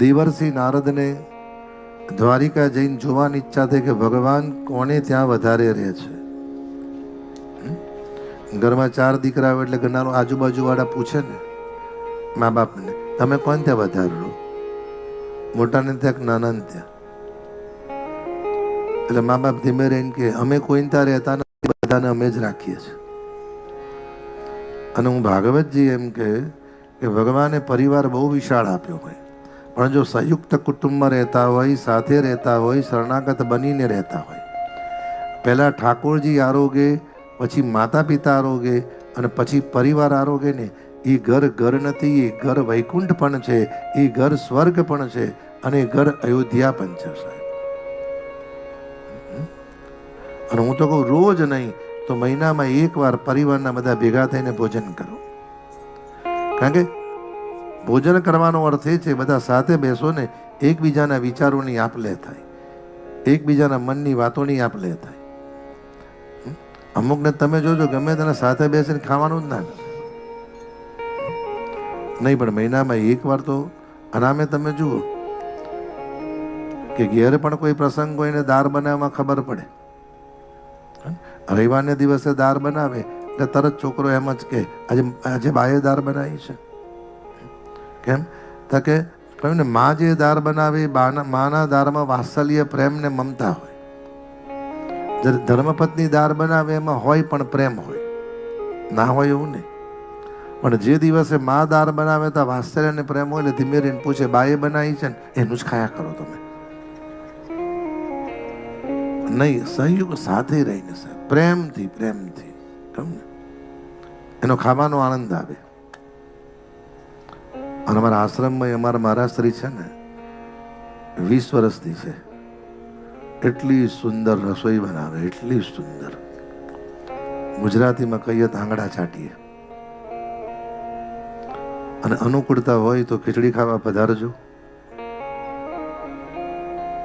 દેવર્ષિ નારદને દ્વારિકા જઈને જોવાની ઈચ્છા થઈ કે ભગવાન કોને ત્યાં વધારે રહે છે? ઘરમાં ચાર દીકરા આવે એટલે ઘરના આજુબાજુવાળા પૂછે ને મા બાપને, તમે કોણ ત્યાં વધારે મોટાને ત્યાં નાનાને ત્યાં. એટલે મા બાપ ધીમે રહીને કે, અમે કોઈને ત્યાં રહેતા નથી, બધાને અમે જ રાખીએ છીએ. અને હું ભાગવતજી એમ કે ભગવાને પરિવાર બહુ વિશાળ આપ્યો હોય પણ જો સંયુક્ત કુટુંબમાં રહેતા હોય, સાથે રહેતા હોય, શરણાગત બનીને રહેતા હોય. પહેલાં ઠાકોરજી આરોગે, પછી માતા પિતા આરોગે અને પછી પરિવાર આરોગે ને. એ ઘર ઘર નથી એ ઘર વૈકુંઠ પણ છે એ ઘર સ્વર્ગ પણ છે અને ઘર અયોધ્યા પણ છે, સાહેબ. અને હું તો કહું રોજ નહીં, તો મહિનામાં એકવાર પરિવારના બધા ભેગા થઈને ભોજન કરો. કારણ કે ભોજન કરવાનો અર્થ એ છે, બધા સાથે બેસો ને એકબીજાના વિચારોની આપ લે થાય. એકબીજાના મનની વાતોની આપ લે થાય. અમુકને તમે જોજો ગમે તેને સાથે બેસીને ખાવાનું જ ના નહીં, પણ મહિનામાં એકવાર તો આરામે તમે જુઓ કે ઘેર પણ કોઈ પ્રસંગ હોય ને દાળ બનાવવામાં ખબર પડે. રવિવારને દિવસે દાળ બનાવે એટલે તરત છોકરો એમ જ કે આજે આજે બાએ દાળ બનાવી છે. કેમ? તો કે કહ્યું ને મા જે દાળ બનાવે, બાના, માના દાળમાં વાત્સલ્ય, પ્રેમ ને મમતા હોય. ધર્મપત્ની દાળ બનાવે એમાં હોય પણ પ્રેમ હોય. ના હોય એવું નહીં. પણ જે દિવસે મા દાર બનાવે તો વાત્સલ્ય ને પ્રેમ હોય એટલે ધીમે રહીને પૂછે, બાએ બનાવી છે ને? એનું જ ખાયા કરો તમે. નહીં સહયોગ સાથે રહીને પ્રેમથી પ્રેમથી ને એનો ખાવાનો આનંદ આવે. અને અમારા આશ્રમમાં અમારા મહારાશ્રી છે ને, વીસ વર્ષથી છે. એટલી સુંદર રસોઈ બનાવે, એટલી સુંદર. ગુજરાતીમાં કહીએ તો આંગળા ચાટીએ. અને અનુકૂળતા હોય તો ખીચડી ખાવા પધારજો.